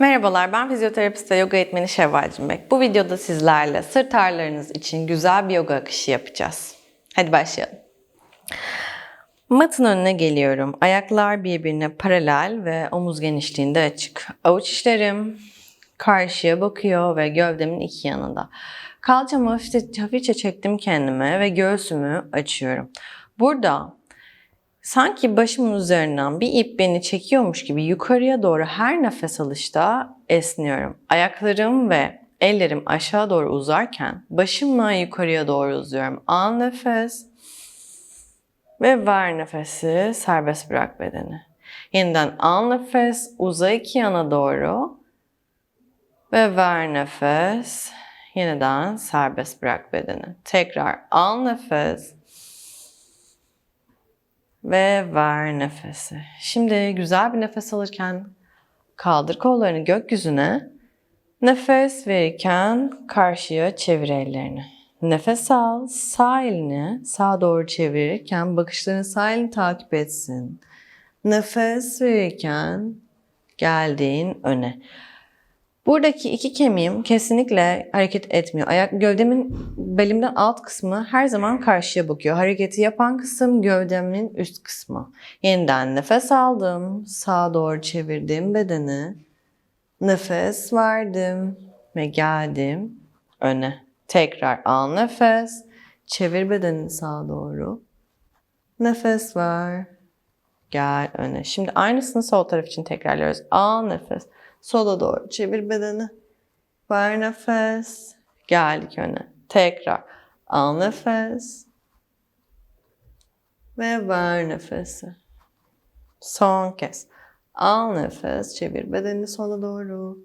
Merhabalar, ben fizyoterapist yoga eğitmeni Şevval Cimbek. Bu videoda sizlerle sırt ağrılarınız için güzel bir yoga akışı yapacağız. Hadi başlayalım. Matın önüne geliyorum. Ayaklar birbirine paralel ve omuz genişliğinde açık. Avuç içlerim karşıya bakıyor ve gövdemin iki yanında. Kalçamı hafifçe çektim kendime ve göğsümü açıyorum. Burada Sanki başımın üzerinden bir ip beni çekiyormuş gibi yukarıya doğru her nefes alışta esniyorum. Ayaklarım ve ellerim aşağı doğru uzarken başımla yukarıya doğru uzuyorum. Al nefes ve ver nefesi serbest bırak bedeni. Yeniden al nefes uza iki yana doğru ve ver nefes yeniden serbest bırak bedeni. Tekrar al nefes ve ver nefesi. Şimdi güzel bir nefes alırken kaldır kollarını gökyüzüne. Nefes verirken karşıya çevir ellerini. Nefes al, sağ elini sağa doğru çevirirken bakışların sağ elini takip etsin. Nefes verirken geldiğin öne. Buradaki iki kemiğim kesinlikle hareket etmiyor. Ayak gövdemin belimden alt kısmı her zaman karşıya bakıyor. Hareketi yapan kısım gövdemin üst kısmı. Yeniden nefes aldım. Sağa doğru çevirdim bedeni. Nefes verdim ve geldim öne. Tekrar al nefes. Çevir bedenini sağa doğru. Nefes ver. Gel öne. Şimdi aynısını sol taraf için tekrarlıyoruz. Al nefes. Sola doğru çevir bedeni. Ver nefes. Geldik öne. Tekrar. Al nefes. Ve ver nefesi. Son kez. Al nefes. Çevir bedeni sola doğru.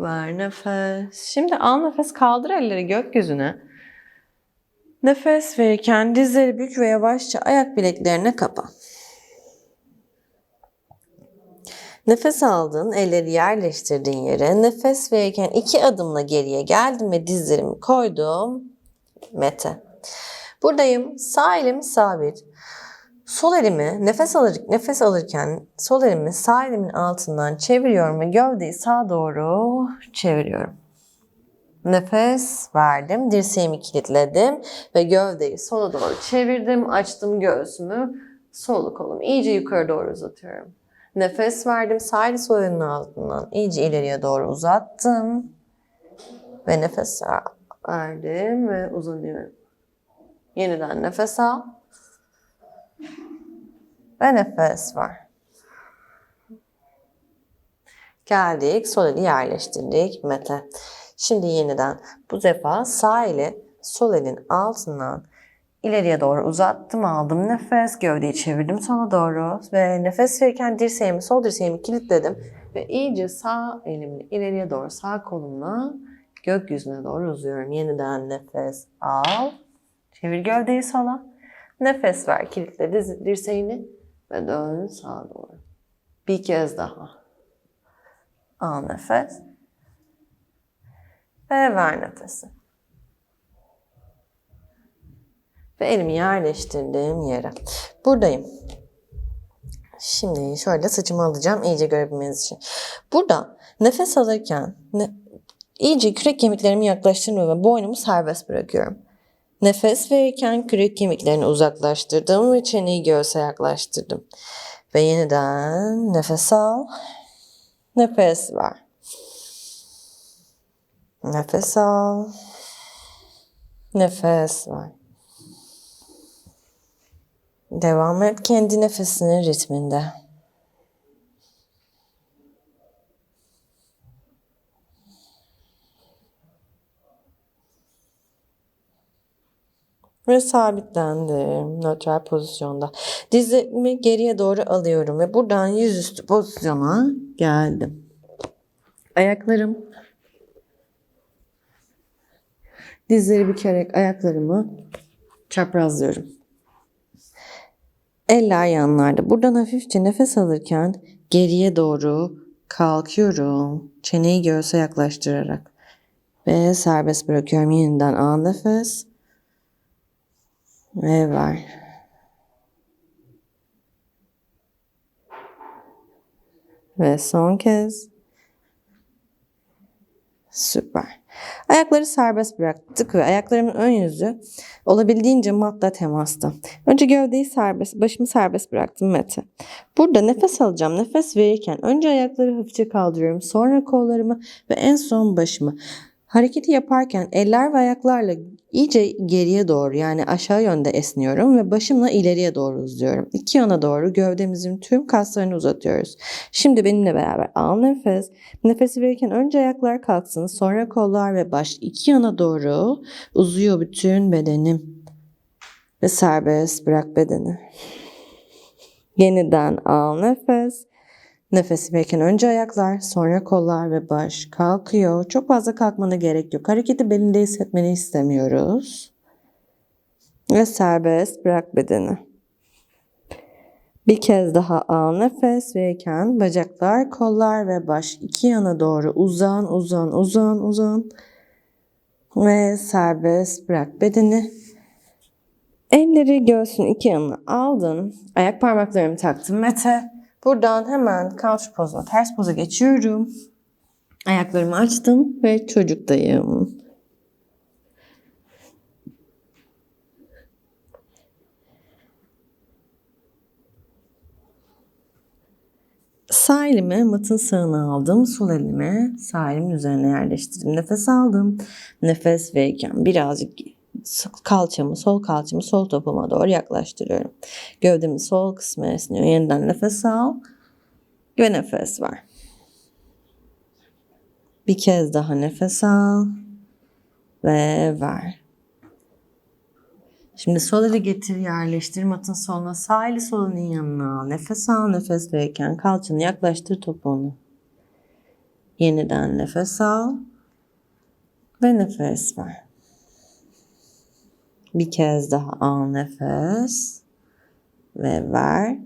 Ver nefes. Şimdi al nefes. Kaldır elleri gökyüzüne. Nefes verirken dizleri bük ve yavaşça ayak bileklerine kapa. Nefes aldın, elleri yerleştirdiğin yere. Nefes verirken iki adımla geriye geldim ve dizlerimi koydum. Mete. Buradayım. Sağ elim sabit. Sol elimi nefes alır, nefes alırken sol elimi sağ elimin altından çeviriyorum ve gövdeyi sağa doğru çeviriyorum. Nefes verdim. Dirseğimi kilitledim ve gövdeyi sola doğru çevirdim. Açtım göğsümü. Solu kolumu iyice yukarı doğru uzatıyorum. Nefes verdim. Sağ elinin altından iyice ileriye doğru uzattım. Ve nefes verdim ve uzanıyorum. Yeniden nefes al. Ve nefes ver. Geldik. Sol eli yerleştirdik. Mete. Şimdi yeniden bu defa sağ eli sol elin altından ileriye doğru uzattım, aldım nefes, gövdeyi çevirdim sola doğru ve nefes verirken dirseğimi, sol dirseğimi kilitledim ve iyice sağ elimle ileriye doğru, sağ kolumla gökyüzüne doğru uzuyorum. Yeniden nefes al, çevir gövdeyi sola, nefes ver, kilitle dirseğini ve dön sağa doğru. Bir kez daha. Al nefes ve ver nefesi. Ve elimi yerleştirdiğim yere. Buradayım. Şimdi şöyle saçımı alacağım iyice görebilmeniz için. Burada nefes alırken ne, iyice kürek kemiklerimi yaklaştırmıyorum ve boynumu serbest bırakıyorum. Nefes verirken kürek kemiklerini uzaklaştırdım ve çeneyi göğse yaklaştırdım. Ve yeniden nefes al. Nefes ver. Nefes al. Nefes ver. Devam et kendi nefesinin ritminde. Ve sabitlendim nötral pozisyonda. Dizimi geriye doğru alıyorum ve buradan yüzüstü pozisyona geldim. Ayaklarım dizleri bükerek ayaklarımı çaprazlıyorum. Eller yanlarda. Buradan hafifçe nefes alırken geriye doğru kalkıyorum. Çeneyi göğse yaklaştırarak. Ve serbest bırakıyorum. Yeniden al nefes. Ve ver. Ve son kez. Süper. Ayakları serbest bıraktık ve ayaklarımın ön yüzü olabildiğince matla temasta. Önce gövdeyi serbest, başımı serbest bıraktım Mete. Burada nefes alacağım. Nefes verirken önce ayakları hafifçe kaldırıyorum. Sonra kollarımı ve en son başımı. Hareketi yaparken eller ve ayaklarla iyice geriye doğru yani aşağı yönde esniyorum ve başımla ileriye doğru uzuyorum. İki yana doğru gövdemizin tüm kaslarını uzatıyoruz. Şimdi benimle beraber al nefes. Nefesi verirken önce ayaklar kalksın sonra kollar ve baş iki yana doğru uzuyor bütün bedenim. Ve serbest bırak bedeni. Yeniden al nefes. Nefesi verirken önce ayaklar, sonra kollar ve baş kalkıyor. Çok fazla kalkmana gerek yok. Hareketi belinde hissetmeni istemiyoruz. Ve serbest bırak bedeni. Bir kez daha al nefes verirken bacaklar, kollar ve baş iki yana doğru uzan, uzan, uzan, uzan. Ve serbest bırak bedeni. Elleri göğsün iki yanına aldın. Ayak parmaklarımı taktım Mete. Buradan hemen couch pozuna, ters poza geçiyorum. Ayaklarımı açtım ve çocuktayım. Sağ elimi matın sağına aldım. Sol elimi sağ elimin üzerine yerleştirdim. Nefes aldım. Nefes verirken birazcık kalçamı, sol kalçamı sol topuma doğru yaklaştırıyorum. Gövdemin sol kısmı esniyor. Yeniden nefes al ve nefes ver. Bir kez daha nefes al ve ver. Şimdi sol eli getir yerleştir matın soluna sağ eli solunun yanına al. Nefes al nefes verirken kalçanı yaklaştır topuğunu. Yeniden nefes al ve nefes ver. Bir kez daha al nefes ve ver.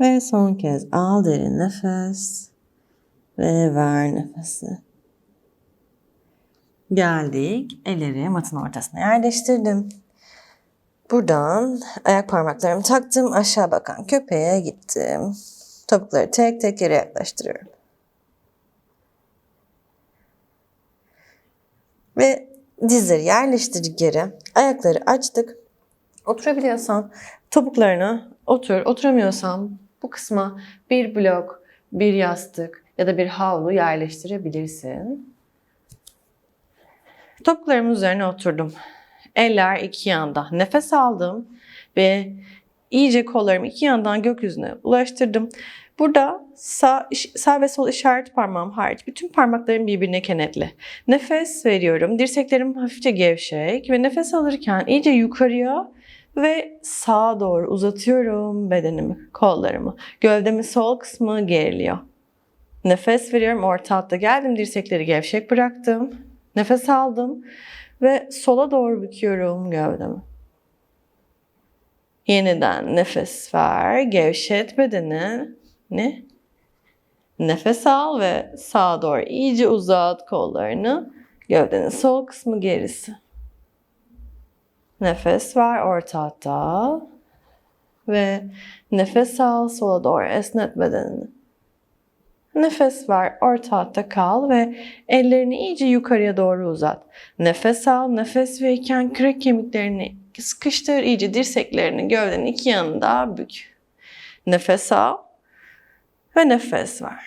Ve son kez al derin nefes ve ver nefesi. Geldik. Elleri matın ortasına yerleştirdim. Buradan ayak parmaklarımı taktım. Aşağı bakan köpeğe gittim. Topukları tek tek yere yaklaştırıyorum. Ve dizleri yerleştirdik yere. Ayakları açtık. Oturabiliyorsan topuklarına otur. Oturamıyorsan bu kısma bir blok, bir yastık ya da bir havlu yerleştirebilirsin. Topuklarımın üzerine oturdum. Eller iki yanda. Nefes aldım ve iyice kollarımı iki yandan gökyüzüne ulaştırdım. Burada sağ, sağ ve sol işaret parmağım hariç bütün parmaklarım birbirine kenetli. Nefes veriyorum. Dirseklerim hafifçe gevşek ve nefes alırken iyice yukarıya ve sağa doğru uzatıyorum bedenimi, kollarımı. Gövdemin sol kısmı geriliyor. Nefes veriyorum. Orta hatta geldim. Dirsekleri gevşek bıraktım. Nefes aldım ve sola doğru büküyorum gövdemi. Yeniden nefes ver. Gevşet bedeni. Ne? Nefes al ve sağa doğru iyice uzat kollarını. Gövdenin sol kısmı gerisi. Nefes ver orta hatta. Ve nefes al sola doğru esnet bedenini. Nefes ver, orta hatta kal ve ellerini iyice yukarıya doğru uzat. Nefes al, nefes verirken kürek kemiklerini sıkıştır, iyice dirseklerini gövdenin iki yanında bük. Nefes al ve nefes ver.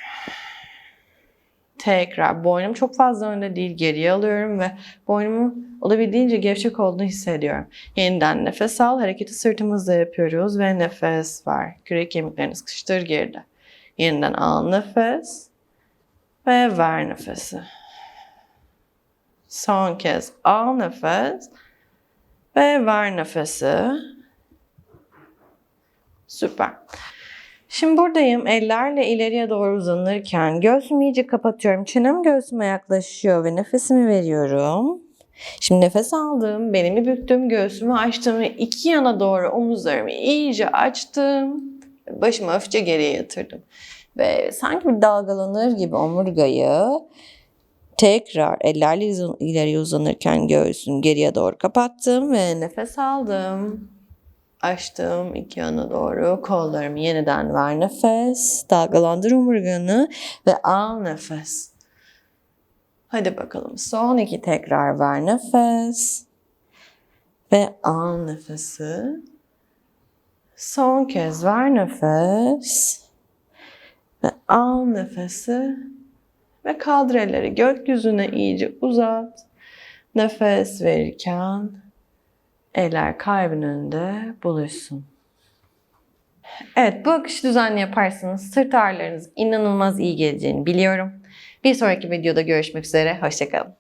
Tekrar boynum çok fazla önde değil geriye alıyorum ve boynumu olabildiğince gevşek olduğunu hissediyorum. Yeniden nefes al. Hareketi sırtımızla yapıyoruz ve nefes ver. Kürek kemiklerini sıkıştır geride. Yeniden al nefes ve ver nefesi. Son kez al nefes ve ver nefesi. Süper. Şimdi buradayım. Ellerle ileriye doğru uzanırken göğsümü iyice kapatıyorum. Çenem göğsüme yaklaşıyor ve nefesimi veriyorum. Şimdi nefes aldım, belimi büktüm, göğsümü açtım ve iki yana doğru omuzlarımı iyice açtım. Başımı hafifçe geriye yatırdım. Ve sanki bir dalgalanır gibi omurgayı tekrar ellerle ileri uzanırken göğsüm geriye doğru kapattım ve nefes aldım. Açtım iki yana doğru. Kollarımı yeniden ver nefes. Dalgalandır omurganı ve al nefes. Hadi bakalım. Son iki tekrar ver nefes. Ve al nefesi. Son kez ver nefes. Ve al nefesi. Ve kaldır elleri gökyüzüne iyice uzat. Nefes verirken eller kalbin önünde buluşsun. Evet, bu akışı düzenli yaparsanız sırt ağrılarınız inanılmaz iyi geleceğini biliyorum. Bir sonraki videoda görüşmek üzere, hoşçakalın.